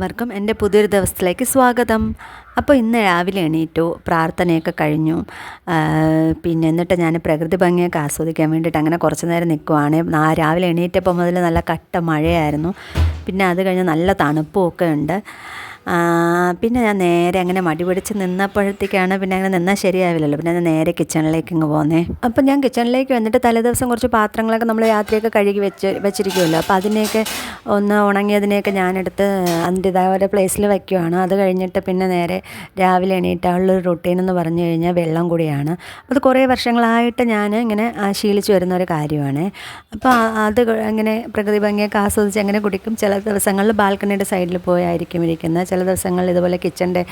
എല്ലാവർക്കും എന്റെ പുതിയൊരു ദിവസത്തിലേക്ക് സ്വാഗതം. അപ്പോൾ ഇന്ന് രാവിലെ എണീറ്റു പ്രാർത്ഥനയൊക്കെ കഴിഞ്ഞു. പിന്നെ എന്നിട്ട് ഞാൻ പ്രകൃതി ഭംഗിയൊക്കെ ആസ്വദിക്കാൻ വേണ്ടിയിട്ട് അങ്ങനെ കുറച്ച് നേരം നിൽക്കുവാണ് ആ രാവിലെ എണീറ്റപ്പോൾ മുതൽ നല്ല കട്ട മഴയായിരുന്നു. പിന്നെ അത് കഴിഞ്ഞ് നല്ല തണുപ്പും ഒക്കെ ഉണ്ട്. പിന്നെ ഞാൻ നേരെ അങ്ങനെ മടി പിടിച്ച് നിന്നപ്പോഴത്തേക്കാണ് പിന്നെ അങ്ങനെ നിന്നാൽ ശരിയാവില്ലല്ലോ. പിന്നെ ഞാൻ നേരെ കിച്ചണിലേക്ക് ഇങ്ങ് പോന്നേ. അപ്പം ഞാൻ കിച്ചണിലേക്ക് വന്നിട്ട് തലേദിവസം കുറച്ച് പാത്രങ്ങളൊക്കെ നമ്മൾ രാത്രിയൊക്കെ കഴുകി വെച്ച് വെച്ചിരിക്കുമല്ലോ അപ്പോൾ അതിനെയൊക്കെ ഒന്ന് ഉണങ്ങിയതിനെയൊക്കെ ഞാനെടുത്ത് അതിന്റെതായ ഒരു പ്ലേസിൽ വയ്ക്കുവാണ് അത് കഴിഞ്ഞിട്ട് പിന്നെ നേരെ രാവിലെ എണീറ്റാളുള്ളൊരു റൊട്ടീൻ എന്ന് പറഞ്ഞു കഴിഞ്ഞാൽ വെള്ളം കൂടിയാണ്. അത് കുറേ വർഷങ്ങളായിട്ട് ഞാൻ ഇങ്ങനെ ശീലിച്ചു വരുന്ന ഒരു കാര്യമാണ്. അപ്പോൾ അത് അങ്ങനെ പ്രകൃതി ഭംഗിയൊക്കെ ആസ്വദിച്ച് അങ്ങനെ കുടിക്കും. ചില ദിവസങ്ങളിൽ ബാൽക്കണിയുടെ സൈഡിൽ പോയായിരിക്കും ഇരിക്കുന്നത്. ചില ദിവസങ്ങളിൽ ഇതുപോലെ കിച്ചന്റെ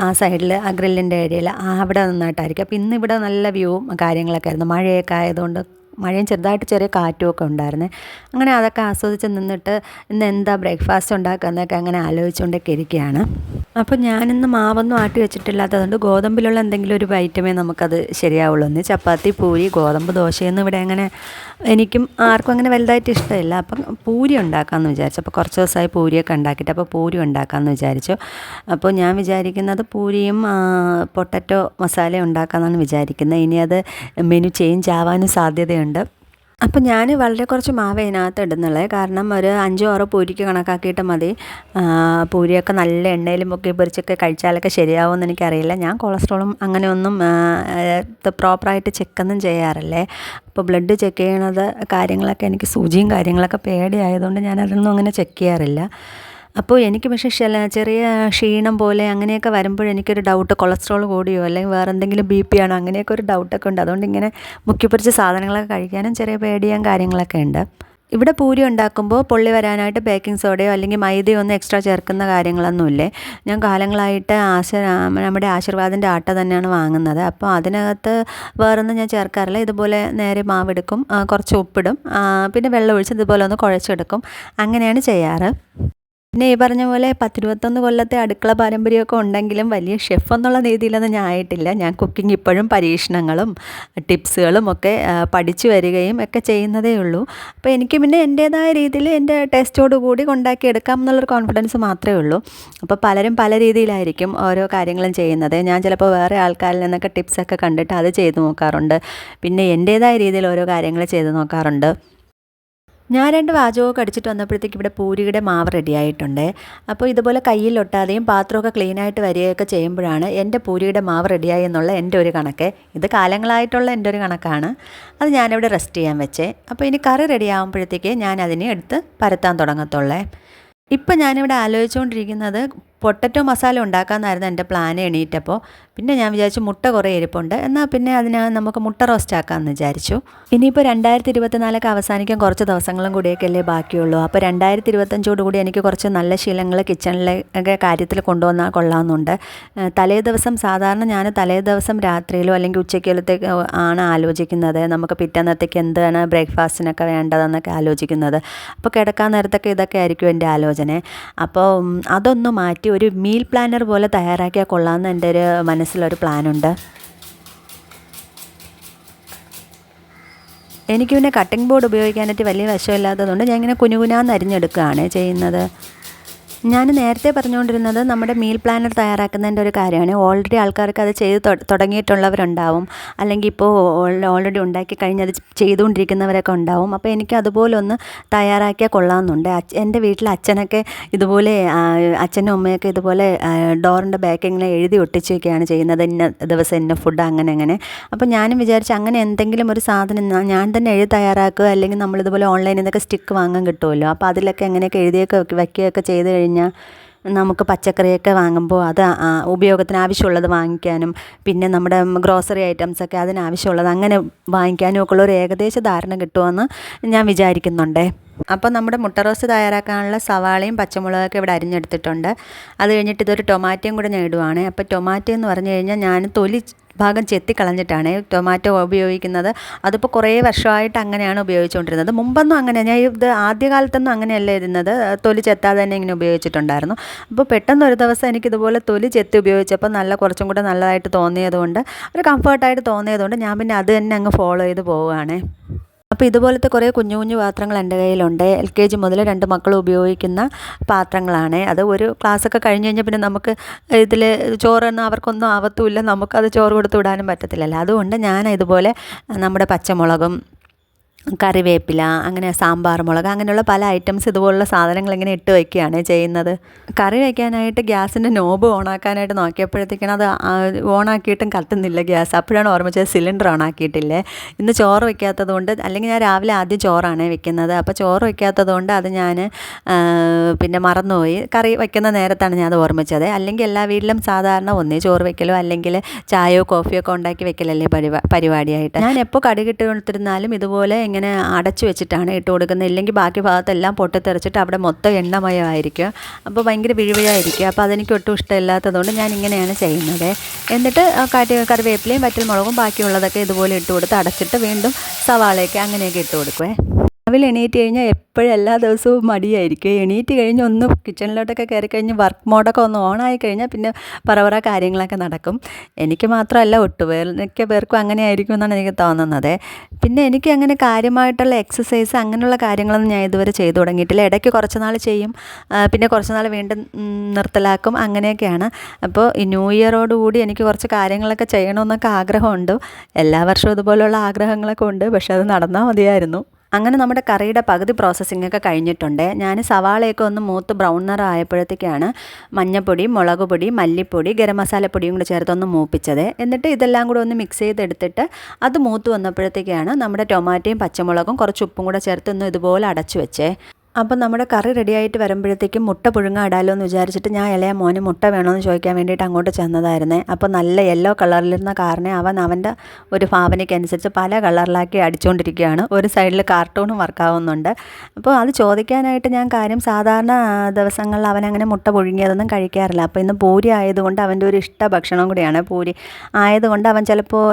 ആ സൈഡിൽ ആ ഗ്രില്ലിന്റെ ഏരിയയിൽ അവിടെ നന്നായിട്ടായിരിക്കും. അപ്പോൾ ഇന്ന് ഇവിടെ നല്ല വ്യൂവും കാര്യങ്ങളൊക്കെ ആയിരുന്നു. മഴയൊക്കെ ആയതുകൊണ്ട് മഴയും ചെറുതായിട്ട് ചെറിയ കാറ്റും ഒക്കെ ഉണ്ടായിരുന്നേ. അങ്ങനെ അതൊക്കെ ആസ്വദിച്ച് നിന്നിട്ട് ഇന്ന് എന്താ ബ്രേക്ക്ഫാസ്റ്റ് ഉണ്ടാക്കുന്നതൊക്കെ അങ്ങനെ ആലോചിച്ചുകൊണ്ടൊക്കെ ഇരിക്കുകയാണ്. അപ്പോൾ ഞാനിന്ന് മാവൊന്നും ആട്ടി വെച്ചിട്ടില്ലാത്തതുകൊണ്ട് ഗോതമ്പിലുള്ള എന്തെങ്കിലും ഒരു വൈറ്റമേ നമുക്കത് ശരിയാവുള്ളൂ. ഒന്ന് ചപ്പാത്തി പൂരി ഗോതമ്പ് ദോശയൊന്നും ഇവിടെ അങ്ങനെ എനിക്കും ആർക്കും അങ്ങനെ വലുതായിട്ട് ഇഷ്ടമില്ല. അപ്പം പൂരി ഉണ്ടാക്കാമെന്ന് വിചാരിച്ചു. അപ്പോൾ കുറച്ച് ദിവസമായി പൂരിയൊക്കെ ഉണ്ടാക്കിയിട്ട് അപ്പോൾ പൂരി ഉണ്ടാക്കാമെന്ന് വിചാരിച്ചു. അപ്പോൾ ഞാൻ വിചാരിക്കുന്നത് പൂരിയും പൊട്ടറ്റോ മസാല ഉണ്ടാക്കാമെന്നാണ് വിചാരിക്കുന്നത്. ഇനി അത് മെനു ചേഞ്ച് ആവാനും സാധ്യതയുണ്ട്. അപ്പം ഞാൻ വളരെ കുറച്ച് മാവ് ഇതിനകത്ത് ഇടുന്നുള്ളത് കാരണം ഒരു അഞ്ചോ ആറോ പൂരിക്ക് കണക്കാക്കിയിട്ട് മതി. പൂരിയൊക്കെ നല്ല എണ്ണയിലും ഒക്കെ പൊരിച്ചൊക്കെ കഴിച്ചാലൊക്കെ ശരിയാവുമെന്ന് എനിക്കറിയില്ല. ഞാൻ കൊളസ്ട്രോളും അങ്ങനെയൊന്നും പ്രോപ്പറായിട്ട് ചെക്കൊന്നും ചെയ്യാറില്ലേ. അപ്പോൾ ബ്ലഡ് ചെക്ക് ചെയ്യണത് കാര്യങ്ങളൊക്കെ എനിക്ക് സൂചിയും കാര്യങ്ങളൊക്കെ പേടിയായതുകൊണ്ട് ഞാൻ അതൊന്നും അങ്ങനെ ചെക്ക് ചെയ്യാറില്ല. അപ്പോൾ എനിക്ക് പക്ഷേ ചെറിയ ക്ഷീണം പോലെ അങ്ങനെയൊക്കെ വരുമ്പോൾ എനിക്കൊരു ഡൗട്ട് കൊളസ്ട്രോൾ കൂടിയോ അല്ലെങ്കിൽ വേറെ എന്തെങ്കിലും ബി പി ആണോ അങ്ങനെയൊക്കെ ഒരു ഡൗട്ടൊക്കെ ഉണ്ട്. അതുകൊണ്ട് ഇങ്ങനെ മുക്കിപ്പൊരിച്ച സാധനങ്ങളൊക്കെ കഴിക്കാനും ചെറിയ പേടിയും കാര്യങ്ങളൊക്കെ ഉണ്ട്. ഇവിടെ പൂരി ഉണ്ടാക്കുമ്പോൾ പൊള്ളി വരാനായിട്ട് ബേക്കിംഗ് സോഡയോ അല്ലെങ്കിൽ മൈദയോ ഒന്നും എക്സ്ട്രാ ചേർക്കുന്ന കാര്യങ്ങളൊന്നുമില്ലേ ഞാൻ കാലങ്ങളായിട്ട് ആശ നമ്മുടെ ആശീർവാദിന്റെ ആട്ട തന്നെയാണ് വാങ്ങുന്നത്. അപ്പോൾ അതിനകത്ത് വേറൊന്നും ഞാൻ ചേർക്കാറില്ല. ഇതുപോലെ നേരെ മാവെടുക്കും കുറച്ച് ഉപ്പിടും പിന്നെ വെള്ളം ഒഴിച്ച് ഇതുപോലെ ഒന്ന് കുഴച്ചെടുക്കും. അങ്ങനെയാണ് ചെയ്യാറ്. പിന്നെ ഈ പറഞ്ഞ പോലെ പത്തിരുപത്തൊന്ന് കൊല്ലത്തെ അടുക്കള പാരമ്പര്യമൊക്കെ ഉണ്ടെങ്കിലും വലിയ ഷെഫ് എന്നുള്ള രീതിയിലൊന്നും ഞാൻ ആയിട്ടില്ല. ഞാൻ കുക്കിംഗ് ഇപ്പോഴും പരീക്ഷണങ്ങളും ടിപ്സുകളും ഒക്കെ പഠിച്ചു വരികയും ഒക്കെ ചെയ്യുന്നതേ ഉള്ളൂ. അപ്പോൾ എനിക്ക് പിന്നെ എന്റേതായ രീതിയിൽ എന്റെ ടേസ്റ്റോട് കൂടി ഉണ്ടാക്കി എടുക്കാം എന്നുള്ളൊരു കോൺഫിഡൻസ് മാത്രമേ ഉള്ളൂ. അപ്പോൾ പലരും പല രീതിയിലായിരിക്കും ഓരോ കാര്യങ്ങളും ചെയ്യുന്നത്. ഞാൻ ചിലപ്പോൾ വേറെ ആൾക്കാരിൽ നിന്നൊക്കെ ടിപ്സൊക്കെ കണ്ടിട്ട് അത് ചെയ്തു നോക്കാറുണ്ട്. പിന്നെ എന്റേതായ രീതിയിൽ ഓരോ കാര്യങ്ങൾ ചെയ്തു നോക്കാറുണ്ട്. ഞാൻ രണ്ട് വാചകമൊക്കെ അടിച്ചിട്ട് വന്നപ്പോഴത്തേക്ക് ഇവിടെ പൂരിയുടെ മാവ് റെഡിയായിട്ടുണ്ട് അപ്പോൾ ഇതുപോലെ കയ്യിൽ ഒട്ടാതെയും പാത്രമൊക്കെ ക്ലീനായിട്ട് വരികയൊക്കെ ചെയ്യുമ്പോഴാണ് എന്റെ പൂരിയുടെ മാവ് റെഡിയായി എന്നുള്ള എന്റെ ഒരു കണക്ക്. ഇത് കാലങ്ങളായിട്ടുള്ള എന്റെ ഒരു കണക്കാണ്. അത് ഞാനിവിടെ റെസ്റ്റ് ചെയ്യാൻ വെച്ചേ. അപ്പോൾ ഇനി കറി റെഡി ആകുമ്പോഴത്തേക്ക് ഞാൻ അതിനെ എടുത്ത് പരത്താൻ തുടങ്ങത്തുള്ളേ. ഇപ്പം ഞാനിവിടെ ആലോചിച്ചുകൊണ്ടിരിക്കുന്നത് പൊട്ടറ്റോ മസാല ഉണ്ടാക്കാമെന്നായിരുന്നു എന്റെ പ്ലാൻ എണീറ്റപ്പോൾ. പിന്നെ ഞാൻ വിചാരിച്ചു മുട്ട കുറേ ഇരിപ്പുണ്ട്. എന്നാൽ പിന്നെ അതിന് നമുക്ക് മുട്ട റോസ്റ്റ് ആക്കാമെന്ന് വിചാരിച്ചു. ഇനിയിപ്പോൾ രണ്ടായിരത്തി ഇരുപത്തിനാലൊക്കെ അവസാനിക്കാൻ കുറച്ച് ദിവസങ്ങളും കൂടിയൊക്കെ അല്ലേ ബാക്കിയുള്ളൂ. അപ്പോൾ രണ്ടായിരത്തി ഇരുപത്തഞ്ചോട് കൂടി എനിക്ക് കുറച്ച് നല്ല ശീലങ്ങൾ കിച്ചണിലെ ഒക്കെ കാര്യത്തിൽ കൊണ്ടുവന്നാൽ കൊള്ളാമെന്നുണ്ട്. തലേ ദിവസം സാധാരണ ഞാൻ തലേ ദിവസം രാത്രിയിലോ അല്ലെങ്കിൽ ഉച്ചയ്ക്കലത്തേക്ക് ആണ് ആലോചിക്കുന്നത്. നമുക്ക് പിറ്റന്നത്തേക്ക് എന്താണ് ബ്രേക്ക്ഫാസ്റ്റിനൊക്കെ വേണ്ടതെന്നൊക്കെ ആലോചിക്കുന്നത്. അപ്പോൾ കിടക്കാൻ നേരത്തൊക്കെ ഇതൊക്കെ ആയിരിക്കും എന്റെ ആലോചന. അപ്പോൾ അതൊന്ന് മാറ്റി ഒരു മീൽ പ്ലാനർ പോലെ തയ്യാറാക്കിയാൽ കൊള്ളാമെന്ന് എന്റെ ഒരു മനസ്സിലൊരു പ്ലാനുണ്ട് എനിക്ക് പിന്നെ കട്ടിംഗ് ബോർഡ് ഉപയോഗിക്കാനായിട്ട് വലിയ വശമില്ലാത്തതുകൊണ്ട് ഞാൻ ഇങ്ങനെ കുനുകുനാന്ന് അരിഞ്ഞെടുക്കുകയാണ് ചെയ്യുന്നത്. ഞാൻ നേരത്തെ പറഞ്ഞുകൊണ്ടിരുന്നത് നമ്മുടെ മീൽ പ്ലാനർ തയ്യാറാക്കുന്നതിന്റെ ഒരു കാര്യമാണ്. ഓൾറെഡി ആൾക്കാർക്ക് അത് ചെയ്ത് തുടങ്ങിയിട്ടുള്ളവരുണ്ടാവും. അല്ലെങ്കിൽ ഇപ്പോൾ ഓൾറെഡി ഉണ്ടാക്കി കഴിഞ്ഞ് അത് ചെയ്തുകൊണ്ടിരിക്കുന്നവരൊക്കെ ഉണ്ടാവും. അപ്പോൾ എനിക്ക് അതുപോലെ ഒന്ന് തയ്യാറാക്കിയാൽ കൊള്ളാമെന്നുണ്ട്. എന്റെ വീട്ടിൽ അച്ഛനൊക്കെ ഇതുപോലെ അച്ഛനും അമ്മയൊക്കെ ഇതുപോലെ ഡോറിന്റെ ബാക്ക് ഇങ്ങനെ എഴുതി ഒട്ടിച്ചൊക്കെയാണ് ചെയ്യുന്നത്. ഇന്ന ദിവസം ഇന്ന ഫുഡ് അങ്ങനെ അങ്ങനെ. അപ്പോൾ ഞാനും വിചാരിച്ചു അങ്ങനെ എന്തെങ്കിലും ഒരു സാധനം ഞാൻ തന്നെ എഴുതി തയ്യാറാക്കുക. അല്ലെങ്കിൽ നമ്മളിതുപോലെ ഓൺലൈനിൽ നിന്നൊക്കെ സ്റ്റിക്ക് വാങ്ങാൻ കിട്ടുമല്ലോ. അപ്പോൾ അതിലൊക്കെ എങ്ങനെയൊക്കെ എഴുതിയൊക്കെ വയ്ക്കുകയൊക്കെ ചെയ്ത് കഴിഞ്ഞാൽ നമുക്ക് പച്ചക്കറിയൊക്കെ വാങ്ങുമ്പോൾ അത് ഉപയോഗത്തിന് ആവശ്യമുള്ളത് വാങ്ങിക്കാനും പിന്നെ നമ്മുടെ ഗ്രോസറി ഐറ്റംസൊക്കെ അതിനാവശ്യമുള്ളത് അങ്ങനെ വാങ്ങിക്കാനും ഒക്കെ ഉള്ള ഒരു ഏകദേശ ധാരണ കിട്ടുമെന്ന് ഞാൻ വിചാരിക്കുന്നുണ്ട്. അപ്പോൾ നമ്മുടെ മുട്ട റോസ്റ്റ് തയ്യാറാക്കാനുള്ള സവാളയും പച്ചമുളകൊക്കെ ഇവിടെ അരിഞ്ഞെടുത്തിട്ടുണ്ട്. അത് കഴിഞ്ഞിട്ട് ഇതൊരു ടൊമാറ്റോയും കൂടെ ഞാൻ ഇടുവാണ്. അപ്പോൾ ടൊമാറ്റോ എന്ന് പറഞ്ഞു കഴിഞ്ഞാൽ ഞാൻ തൊലി ഭാഗം ചെത്തിക്കളഞ്ഞിട്ടാണ് ടൊമാറ്റോ ഉപയോഗിക്കുന്നത്. അതിപ്പോൾ കുറേ വർഷമായിട്ട് അങ്ങനെയാണ് ഉപയോഗിച്ചുകൊണ്ടിരുന്നത്. മുമ്പൊന്നും അങ്ങനെ ഞാൻ ഇത് ആദ്യകാലത്തൊന്നും അങ്ങനെയല്ല ഇരുന്നത്. തൊലി ചെത്താതെ തന്നെ ഇങ്ങനെ ഉപയോഗിച്ചിട്ടുണ്ടായിരുന്നു. അപ്പോൾ പെട്ടെന്ന് ഒരു ദിവസം എനിക്ക് ഇതുപോലെ തൊലി ചെത്തി ഉപയോഗിച്ചപ്പോൾ നല്ല കുറച്ചും കൂടെ നല്ലതായിട്ട് തോന്നിയതുകൊണ്ട് ഒരു കംഫർട്ടായിട്ട് തോന്നിയതുകൊണ്ട് ഞാൻ പിന്നെ അത് തന്നെ അങ്ങ് ഫോളോ ചെയ്ത് പോവുകയാണേ. അപ്പോൾ ഇതുപോലത്തെ കുറേ കുഞ്ഞു കുഞ്ഞു പാത്രങ്ങൾ എന്റെ കയ്യിലുണ്ട്. എൽ കെ ജി മുതൽ രണ്ട് മക്കൾ ഉപയോഗിക്കുന്ന പാത്രങ്ങളാണ്. അത് ഒരു ക്ലാസ്സൊക്കെ കഴിഞ്ഞ് കഴിഞ്ഞാൽ പിന്നെ നമുക്ക് ഇതിൽ ചോറൊന്നും അവർക്കൊന്നും ആവത്തുമില്ല നമുക്കത് ചോറ് കൊടുത്ത് വിടാനും പറ്റത്തില്ലല്ലോ. അതുകൊണ്ട് ഞാൻ ഇതുപോലെ നമ്മുടെ പച്ചമുളകും കറിവേപ്പില അങ്ങനെ സാമ്പാർ മുളക് അങ്ങനെയുള്ള പല ഐറ്റംസ് ഇതുപോലുള്ള സാധനങ്ങൾ ഇങ്ങനെ ഇട്ട് വയ്ക്കുകയാണ് ചെയ്യുന്നത്. കറി വയ്ക്കാനായിട്ട് ഗ്യാസിന്റെ നോബ് ഓണാക്കാനായിട്ട് നോക്കിയപ്പോഴത്തേക്കാണ് അത് ഓണാക്കിയിട്ടും കത്തുന്നില്ല ഗ്യാസ്. അപ്പോഴാണ് ഓർമ്മിച്ചത് സിലിണ്ടർ ഓണാക്കിയിട്ടില്ലേ ഇന്ന് ചോറ് വയ്ക്കാത്തത് കൊണ്ട് അല്ലെങ്കിൽ ഞാൻ രാവിലെ ആദ്യം ചോറാണ് വെക്കുന്നത്. അപ്പോൾ ചോറ് വയ്ക്കാത്തത് കൊണ്ട് അത് ഞാൻ പിന്നെ മറന്നുപോയി. കറി വയ്ക്കുന്ന നേരത്താണ് ഞാൻ അത് ഓർമ്മിച്ചത് അല്ലെങ്കിൽ എല്ലാ വീട്ടിലും സാധാരണ ഒന്നേ ചോറ് വെക്കലോ അല്ലെങ്കിൽ ചായയോ കോഫിയോ ഒക്കെ ഉണ്ടാക്കി വെക്കലല്ലേ പരിപാ പരിപാടിയായിട്ട്. ഞാൻ എപ്പോൾ കടുകിട്ട് കൊടുത്തിരുന്നാലും ഇതുപോലെ ഇങ്ങനെ അടച്ചു വെച്ചിട്ടാണ് ഇട്ട് കൊടുക്കുന്നത്. ഇല്ലെങ്കിൽ ബാക്കി ഭാഗത്തെല്ലാം പൊട്ടിത്തെറിച്ചിട്ട് അവിടെ മൊത്തം എണ്ണമയമായിരിക്കും. അപ്പോൾ ഭയങ്കര വിഴുവിഴായിരിക്കും. അപ്പോൾ അതെനിക്ക് ഒട്ടും ഇഷ്ടമില്ലാത്തതുകൊണ്ട് ഞാൻ ഇങ്ങനെയാണ് ചെയ്യുന്നത്. എന്നിട്ട് കാട്ടി കറിവേപ്പിലയും വറ്റൽ മുളകും ബാക്കിയുള്ളതൊക്കെ ഇതുപോലെ ഇട്ട് കൊടുത്ത് അടച്ചിട്ട് വീണ്ടും സവാളയൊക്കെ അങ്ങനെയൊക്കെ ഇട്ട് കൊടുക്കുവേ. രാവിലെ എണീറ്റ് കഴിഞ്ഞാൽ എപ്പോഴും എല്ലാ ദിവസവും മടിയായിരിക്കും. എണീറ്റ് കഴിഞ്ഞ് ഒന്ന് കിച്ചണിലോട്ടൊക്കെ കയറി കഴിഞ്ഞ് വർക്ക് മോഡൊക്കെ ഒന്ന് ഓണായി കഴിഞ്ഞാൽ പിന്നെ പറ കാര്യങ്ങളൊക്കെ നടക്കും. എനിക്ക് മാത്രമല്ല ഒട്ടുപേർ മിക്ക പേർക്കും അങ്ങനെ ആയിരിക്കും എന്നാണ് എനിക്ക് തോന്നുന്നത്. പിന്നെ എനിക്ക് അങ്ങനെ കാര്യമായിട്ടുള്ള എക്സസൈസ് അങ്ങനെയുള്ള കാര്യങ്ങളൊന്നും ഞാൻ ഇതുവരെ ചെയ്തു തുടങ്ങിയിട്ടില്ല. ഇടയ്ക്ക് കുറച്ച് നാൾ ചെയ്യും. പിന്നെ കുറച്ച് നാൾ വീണ്ടും നിർത്തലാക്കും. അങ്ങനെയൊക്കെയാണ്. അപ്പോൾ ഈ ന്യൂ ഇയറോടുകൂടി എനിക്ക് കുറച്ച് കാര്യങ്ങളൊക്കെ ചെയ്യണമെന്നൊക്കെ ആഗ്രഹമുണ്ട്. എല്ലാ വർഷവും ഇതുപോലുള്ള ആഗ്രഹങ്ങളൊക്കെ ഉണ്ട്. പക്ഷെ അത് നടന്നാൽ മതിയായിരുന്നു. അങ്ങനെ നമ്മുടെ കറിയുടെ പകുതി പ്രോസസ്സിംഗ് ഒക്കെ കഴിഞ്ഞിട്ടുണ്ട്. ഞാൻ സവാളയൊക്കെ ഒന്ന് മൂത്ത് ബ്രൗൺ നിറം ആയപ്പോഴത്തേക്കാണ് മഞ്ഞപ്പൊടി മുളക് പൊടി മല്ലിപ്പൊടി ഗരം മസാലപ്പൊടിയും കൂടി ചേർത്തൊന്ന് മൂപ്പിച്ചത്. എന്നിട്ട് ഇതെല്ലാം കൂടെ ഒന്ന് മിക്സ് ചെയ്തെടുത്തിട്ട് അത് മൂത്ത് വന്നപ്പോഴത്തേക്കാണ് നമ്മുടെ ടൊമാറ്റോയും പച്ചമുളകും കുറച്ച് ഉപ്പും കൂടെ ചേർത്തൊന്ന് ഇതുപോലെ അടച്ചു വെച്ചേ. അപ്പം നമ്മുടെ കറി റെഡിയായിട്ട് വരുമ്പോഴത്തേക്കും മുട്ട പുഴുങ്ങ ഇടാലോ എന്ന് വിചാരിച്ചിട്ട് ഞാൻ ഇളയ മോന് മുട്ട വേണമെന്ന് ചോദിക്കാൻ വേണ്ടിയിട്ട് അങ്ങോട്ട് ചെന്നതായിരുന്നേ. അപ്പോൾ നല്ല യെല്ലോ കളറിലിരുന്ന കാറിനെ അവൻ അവന്റെ ഒരു ഭാവനയ്ക്കനുസരിച്ച് പല കളറിലാക്കി അടിച്ചുകൊണ്ടിരിക്കുകയാണ് ഒരു സൈഡിൽ കാർട്ടൂണും വർക്കാവുന്നുണ്ട് അപ്പോൾ അത് ചോദിക്കാനായിട്ട് ഞാൻ കാര്യം സാധാരണ ദിവസങ്ങളിൽ അവൻ അങ്ങനെ മുട്ട പുഴുങ്ങിയതൊന്നും കഴിക്കാറില്ല. അപ്പോൾ ഇന്ന് പൂരി ആയതുകൊണ്ട് അവന്റെ ഒരു ഇഷ്ട ഭക്ഷണം കൂടിയാണ് പൂരി. ആയതുകൊണ്ട് അവൻ ചിലപ്പോൾ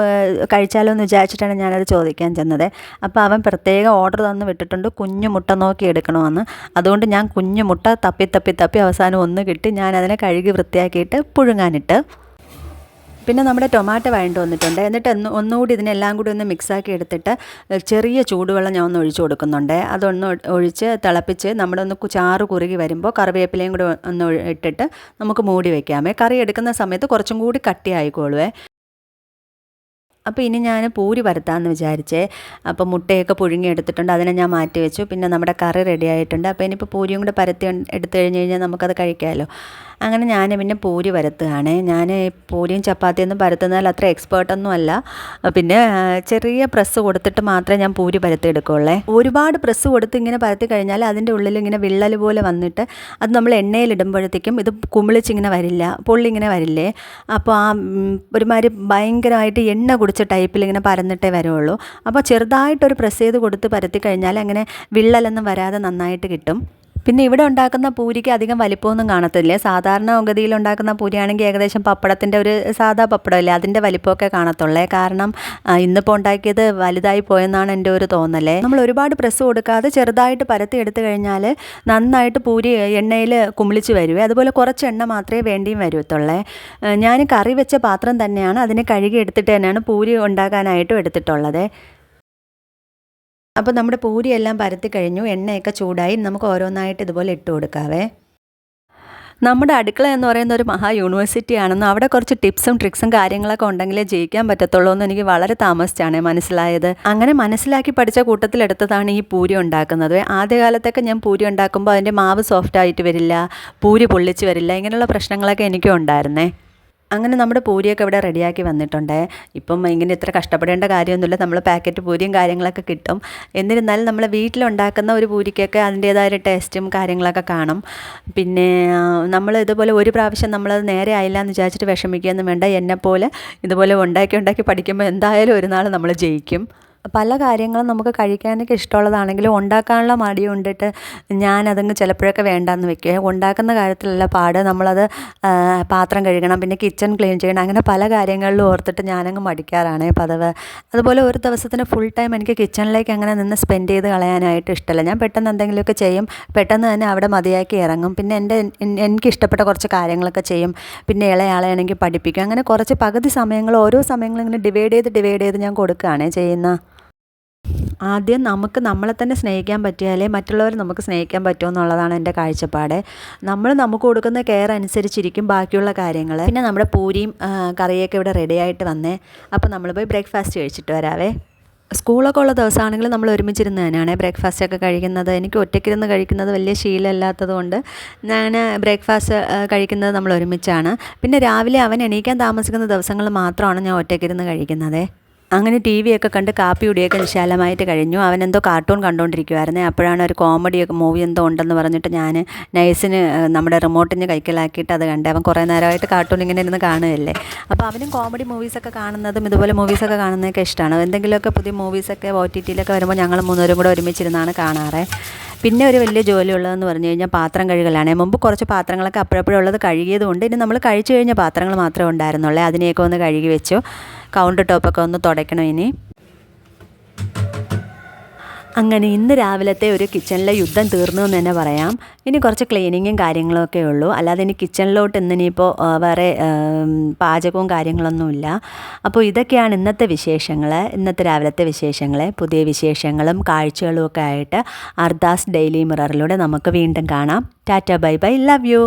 കഴിച്ചാലോ എന്ന് വിചാരിച്ചിട്ടാണ് ഞാനത് ചോദിക്കാൻ ചെന്നത്. അപ്പോൾ അവൻ പ്രത്യേക ഓർഡർ തന്നു വിട്ടിട്ടുണ്ട്. കുഞ്ഞു മുട്ട നോക്കി എടുക്കണമെന്ന് വന്ന് അതുകൊണ്ട് ഞാൻ കുഞ്ഞു മുട്ട തപ്പി തപ്പി തപ്പി അവസാനം ഒന്ന് കിട്ടി. ഞാൻ അതിനെ കഴുകി വൃത്തിയാക്കിയിട്ട് പുഴുങ്ങാനിട്ട്. പിന്നെ നമ്മുടെ ടൊമാറ്റോ വഴണ്ട് വന്നിട്ടുണ്ട്. എന്നിട്ട് ഒന്ന് ഒന്നുകൂടി ഇതിനെല്ലാം കൂടി ഒന്ന് മിക്സാക്കി എടുത്തിട്ട് ചെറിയ ചൂടുവെള്ളം ഞാൻ ഒന്ന് ഒഴിച്ചു കൊടുക്കുന്നുണ്ട്. അതൊന്ന് ഒഴിച്ച് തിളപ്പിച്ച് നമ്മുടെ ഒന്ന് ചാറ് കുറുകി വരുമ്പോൾ കറിവേപ്പിലയും കൂടി ഒന്ന് ഇട്ടിട്ട് നമുക്ക് മൂടി വയ്ക്കാമേ കറി എടുക്കുന്ന സമയത്ത് കുറച്ചും കൂടി കട്ടിയായിക്കോളുവേ. അപ്പോൾ ഇനി ഞാൻ പൂരി പരത്താമെന്ന് വിചാരിച്ചേ. അപ്പോൾ മുട്ടയൊക്കെ പുഴുങ്ങി എടുത്തിട്ടുണ്ട് അതിനെ ഞാൻ മാറ്റി വെച്ചു. പിന്നെ നമ്മുടെ കറി റെഡി ആയിട്ടുണ്ട്. അപ്പോൾ ഇനിയിപ്പോൾ പൂരിയും കൂടെ പരത്തി എടുത്തു കഴിഞ്ഞ് കഴിഞ്ഞാൽ നമുക്കത് കഴിക്കാമല്ലോ അങ്ങനെ ഞാൻ പിന്നെ പൂരി പരത്തുകയാണ് ഞാൻ പൂരിയും ചപ്പാത്തിയൊന്നും പരത്തുന്നതിൽ അത്ര എക്സ്പേർട്ടൊന്നും അല്ല. പിന്നെ ചെറിയ പ്രസ് കൊടുത്തിട്ട് മാത്രമേ ഞാൻ പൂരി പരത്തി എടുക്കുകയുള്ളേ ഒരുപാട് പ്രസ് കൊടുത്ത് ഇങ്ങനെ പരത്തി കഴിഞ്ഞാൽ അതിന്റെ ഉള്ളിൽ ഇങ്ങനെ വിള്ളൽ പോലെ വന്നിട്ട് അത് നമ്മൾ എണ്ണയിലിടുമ്പോഴത്തേക്കും ഇത് കുമിളിച്ചിങ്ങനെ വരില്ല പൊള്ളിങ്ങനെ വരില്ലേ? അപ്പോൾ ആ ഒരുമാതിരി ഭയങ്കരമായിട്ട് എണ്ണ കുടിച്ച ടൈപ്പിൽ ഇങ്ങനെ പരന്നിട്ടേ വരുള്ളൂ. അപ്പോൾ ചെറുതായിട്ടൊരു പ്രസ് ചെയ്ത് കൊടുത്ത് പരത്തി കഴിഞ്ഞാൽ അങ്ങനെ വിള്ളലൊന്നും വരാതെ നന്നായിട്ട് കിട്ടും. പിന്നെ ഇവിടെ ഉണ്ടാക്കുന്ന പൂരിക്ക് അധികം വലിപ്പമൊന്നും കാണത്തില്ലേ? സാധാരണ ഗതിയിൽ ഉണ്ടാക്കുന്ന പൂരിയാണെങ്കിൽ ഏകദേശം പപ്പടത്തിന്റെ ഒരു സാധാ പപ്പടമല്ലേ? അതിന്റെ വലിപ്പമൊക്കെ കാണത്തുള്ളേ. കാരണം ഇന്നിപ്പോൾ ഉണ്ടാക്കിയത് വലുതായി പോയെന്നാണ് എന്റെ ഒരു തോന്നലേ. നമ്മൾ ഒരുപാട് പ്രസ് കൊടുക്കാതെ ചെറുതായിട്ട് പരത്തി എടുത്തു കഴിഞ്ഞാൽ നന്നായിട്ട് പൂരി എണ്ണയിൽ കുമിളിച്ച് വരുവേ. അതുപോലെ കുറച്ച് എണ്ണ മാത്രമേ വേണ്ടിയും വരുത്തുള്ളേ. ഞാൻ കറി വെച്ച പാത്രം തന്നെയാണ് അതിനെ കഴുകി എടുത്തിട്ട് തന്നെയാണ് പൂരി ഉണ്ടാക്കാനായിട്ടും എടുത്തിട്ടുള്ളത്. അപ്പോൾ നമ്മുടെ പൂരിയെല്ലാം പരത്തി കഴിഞ്ഞു. എണ്ണയൊക്കെ ചൂടായി. നമുക്ക് ഓരോന്നായിട്ട് ഇതുപോലെ ഇട്ട് കൊടുക്കാവേ. നമ്മുടെ അടുക്കള എന്ന് പറയുന്ന ഒരു മഹാ യൂണിവേഴ്സിറ്റി ആണെന്നും അവിടെ കുറച്ച് ടിപ്സും ട്രിക്സും കാര്യങ്ങളൊക്കെ ഉണ്ടെങ്കിലേ ജയിക്കാൻ പറ്റത്തുള്ളൂ എന്ന് എനിക്ക് വളരെ താമസിച്ചാണ് മനസ്സിലായത്. അങ്ങനെ മനസ്സിലാക്കി പഠിച്ച കൂട്ടത്തിലെടുത്തതാണ് ഈ പൂരി ഉണ്ടാക്കുന്നത്. ആദ്യകാലത്തൊക്കെ ഞാൻ പൂരി ഉണ്ടാക്കുമ്പോൾ അതിന്റെ മാവ് സോഫ്റ്റ് ആയിട്ട് വരില്ല പൂരി പൊള്ളിച്ച് വരില്ല ഇങ്ങനെയുള്ള പ്രശ്നങ്ങളൊക്കെ എനിക്കും ഉണ്ടായിരുന്നേ. അങ്ങനെ നമ്മുടെ പൂരിയൊക്കെ ഇവിടെ റെഡിയാക്കി വന്നിട്ടുണ്ട്. ഇപ്പം ഇങ്ങനെ ഇത്ര കഷ്ടപ്പെടേണ്ട കാര്യമൊന്നുമില്ല. നമ്മൾ പാക്കറ്റ് പൂരിയും കാര്യങ്ങളൊക്കെ കിട്ടും. എന്നിരുന്നാലും നമ്മൾ വീട്ടിലുണ്ടാക്കുന്ന ഒരു പൂരിക്കൊക്കെ അതിന്റേതായ ടേസ്റ്റും കാര്യങ്ങളൊക്കെ കാണും. പിന്നെ നമ്മൾ ഇതുപോലെ ഒരു പ്രാവശ്യം നമ്മളത് നേരെ ആയില്ല എന്ന് വിചാരിച്ചിട്ട് വിഷമിക്കുകയൊന്നും വേണ്ട. എന്നെപ്പോലെ ഇതുപോലെ ഉണ്ടാക്കി ഉണ്ടാക്കി പഠിക്കുമ്പോൾ എന്തായാലും ഒരു നാൾ നമ്മൾ ജയിക്കും. പല കാര്യങ്ങളും നമുക്ക് കഴിക്കാനൊക്കെ ഇഷ്ടമുള്ളതാണെങ്കിലും ഉണ്ടാക്കാനുള്ള മടി കൊണ്ടിട്ട് ഞാനതങ്ങ് ചിലപ്പോഴൊക്കെ വേണ്ടാന്ന് വെക്കുക. ഉണ്ടാക്കുന്ന കാര്യത്തിലല്ല പാട് നമ്മളത് പാത്രം കഴുകണം പിന്നെ കിച്ചൺ ക്ലീൻ ചെയ്യണം അങ്ങനെ പല കാര്യങ്ങളിലും ഓർത്തിട്ട് ഞാനങ്ങ് മടിക്കാറാണ് പതിവ്. അതുപോലെ ഒരു ദിവസത്തിന് ഫുൾ ടൈം എനിക്ക് കിച്ചണിലേക്ക് അങ്ങനെ നിന്ന് സ്പെൻഡ് ചെയ്ത് കളയാനായിട്ട് ഇഷ്ടമല്ല. ഞാൻ പെട്ടെന്ന് എന്തെങ്കിലുമൊക്കെ ചെയ്യും പെട്ടെന്ന് തന്നെ അവിടെ മതിയാക്കി ഇറങ്ങും. പിന്നെ എന്റെ എനിക്ക് ഇഷ്ടപ്പെട്ട കുറച്ച് കാര്യങ്ങളൊക്കെ ചെയ്യും. പിന്നെ ഇളയാളെയാണെങ്കിൽ പഠിപ്പിക്കും. അങ്ങനെ കുറച്ച് പകുതി സമയങ്ങൾ ഓരോ സമയങ്ങളും ഇങ്ങനെ ഡിവൈഡ് ചെയ്ത് ഡിവൈഡ് ചെയ്ത് ഞാൻ കൊടുക്കുകയാണ് ചെയ്യുന്നത് ആദ്യം നമുക്ക് നമ്മളെ തന്നെ സ്നേഹിക്കാൻ പറ്റിയാലേ മറ്റുള്ളവർ നമുക്ക് സ്നേഹിക്കാൻ പറ്റുമോ എന്നുള്ളതാണ് എന്റെ കാഴ്ചപ്പാട്. നമ്മൾ നമുക്ക് കൊടുക്കുന്ന കെയർ അനുസരിച്ചിരിക്കും ബാക്കിയുള്ള കാര്യങ്ങൾ. പിന്നെ നമ്മുടെ പൂരിയും കറിയൊക്കെ ഇവിടെ റെഡി ആയിട്ട് വന്നേ. അപ്പോൾ നമ്മൾ പോയി ബ്രേക്ക്ഫാസ്റ്റ് കഴിച്ചിട്ട് വരാവേ. സ്കൂളൊക്കെ ഉള്ള ദിവസമാണെങ്കിൽ നമ്മൾ ഒരുമിച്ചിരുന്ന് തന്നെയാണ് ബ്രേക്ക്ഫാസ്റ്റ് ഒക്കെ കഴിക്കുന്നത്. എനിക്ക് ഒറ്റയ്ക്കിരുന്ന് കഴിക്കുന്നത് വലിയ ശീലമില്ലാത്തത് കൊണ്ട് ഞാൻ ബ്രേക്ക്ഫാസ്റ്റ് കഴിക്കുന്നത് നമ്മൾ ഒരുമിച്ചാണ്. പിന്നെ രാവിലെ അവൻ എണീക്കാൻ താമസിക്കുന്ന ദിവസങ്ങൾ മാത്രമാണ് ഞാൻ ഒറ്റയ്ക്കിരുന്ന് കഴിക്കുന്നത്. അങ്ങനെ ടി വി ഒക്കെ കണ്ട് കാപ്പി കുടിയൊക്കെ വിശാലമായിട്ട് കഴിഞ്ഞു. അവൻ എന്തോ കാർട്ടൂൺ കണ്ടുകൊണ്ടിരിക്കുവായിരുന്നേ അപ്പോഴാണ് ഒരു കോമഡിയൊക്കെ മൂവി എന്തോ ഉണ്ടെന്ന് പറഞ്ഞിട്ട് ഞാൻ നൈസിന് നമ്മുടെ റിമോട്ടിന് കൈക്കലാക്കിയിട്ട് അത് കണ്ടേ. അവൻ കുറേ നേരമായിട്ട് കാർട്ടൂൺ ഇങ്ങനെ ഇരുന്ന് കാണുകയല്ലേ. അപ്പോൾ അവനും കോമഡി മൂവീസൊക്കെ കാണുന്നതും ഇതുപോലെ മൂവീസൊക്കെ കാണുന്നതൊക്കെ ഇഷ്ടമാണ് എന്തെങ്കിലുമൊക്കെ പുതിയ മൂവീസൊക്കെ ഒ ടി ടിയിലൊക്കെ വരുമ്പോൾ ഞങ്ങൾ മൂന്നുപേരും കൂടെ ഒരുമിച്ചിരുന്നാണ് കാണാറ്. പിന്നെ ഒരു വലിയ ജോലിയുള്ളതെന്ന് പറഞ്ഞു കഴിഞ്ഞാൽ പാത്രം കഴുകലാണ്. മുമ്പ് കുറച്ച് പാത്രങ്ങളൊക്കെ അപ്പോഴപ്പോഴുള്ളത് കഴുകിയതുകൊണ്ട് ഇനി നമ്മൾ കഴിച്ചു കഴിഞ്ഞ പാത്രങ്ങൾ മാത്രമേ ഉണ്ടായിരുന്നുള്ളൂ. അതിനെയൊക്കെ ഒന്ന് കഴുകി വെച്ചു. കൗണ്ടർ ടോപ്പൊക്കെ ഒന്ന് തുടയ്ക്കണം ഇനി. അങ്ങനെ ഇന്ന് രാവിലത്തെ ഒരു കിച്ചണിലെ യുദ്ധം തീർന്നു എന്ന് തന്നെ പറയാം. ഇനി കുറച്ച് ക്ലീനിങ്ങും കാര്യങ്ങളൊക്കെ ഉള്ളൂ. അല്ലാതെ ഇനി കിച്ചണിലോട്ട് ഇന്ന് ഇനിയിപ്പോൾ വേറെ പാചകവും കാര്യങ്ങളൊന്നുമില്ല അപ്പോൾ ഇതൊക്കെയാണ് ഇന്നത്തെ വിശേഷങ്ങൾ ഇന്നത്തെ രാവിലത്തെ വിശേഷങ്ങൾ പുതിയ വിശേഷങ്ങളും കാഴ്ചകളും ഒക്കെ ആയിട്ട് അർദാസ് ഡെയിലി മിററിലൂടെ നമുക്ക് വീണ്ടും കാണാം. Tata bye bye. Love you